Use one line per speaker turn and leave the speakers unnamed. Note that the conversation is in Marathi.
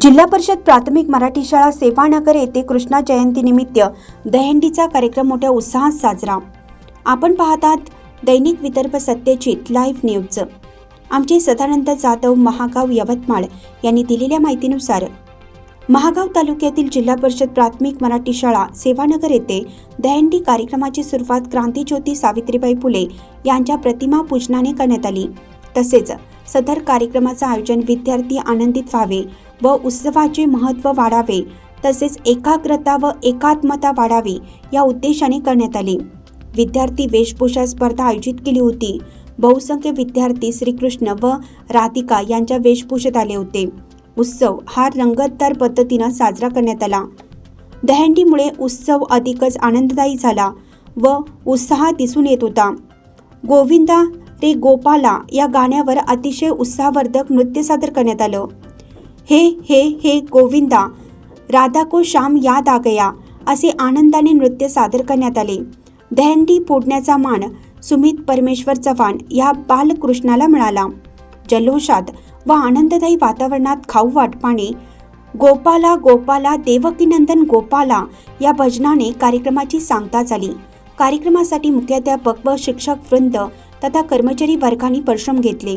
जिल्हा परिषद प्राथमिक मराठी शाळा सेवानगर येथे कृष्णा जयंतीनिमित्त दहंडीचा कार्यक्रम मोठ्या उत्साहात साजरा. आपण पाहतात दैनिक विदर्भ सत्यजित लाईव्ह न्यूज. आमचे सदानंद जाधव महागाव यवतमाळ यांनी दिलेल्या माहितीनुसार महागाव तालुक्यातील जिल्हा परिषद प्राथमिक मराठी शाळा सेवानगर येथे दहंडी कार्यक्रमाची सुरुवात क्रांतीज्योती सावित्रीबाई फुले यांच्या प्रतिमा पूजनाने करण्यात आली. तसेच सदर कार्यक्रमाचं आयोजन विद्यार्थी आनंदित व्हावे व उत्सवाचे महत्त्व वाढावे तसेच एकाग्रता व एकात्मता वाढावी या उद्देशाने करण्यात आले. विद्यार्थी वेशभूषा स्पर्धा आयोजित केली होती. बहुसंख्य विद्यार्थी श्रीकृष्ण व राधिका यांच्या वेशभूषेत आले होते. उत्सव हा रंगतदार पद्धतीनं साजरा करण्यात आला. दहंडीमुळे उत्सव अधिकच आनंददायी झाला व उत्साह दिसून येत होता. गोविंदा ते गोपाला या गाण्यावर अतिशय उत्साहवर्धक नृत्य सादर करण्यात आलं. हे हे हे गोविंदा राधा को श्याम याद आ गया असे आनंदाने नृत्य सादर करण्यात आले. दहंडी फोडण्याचा मान सुमित परमेश्वर चव्हाण या बालकृष्णाला मिळाला. जल्लोषात व आनंददायी वातावरणात खाऊ वाटपाने गोपाला गोपाला देवकीनंदन गोपाला या भजनाने कार्यक्रमाची सांगता झाली. कार्यक्रमासाठी मुख्याध्यापक व शिक्षक वृंद तथा कर्मचारी वर्गाने परिश्रम घेतले.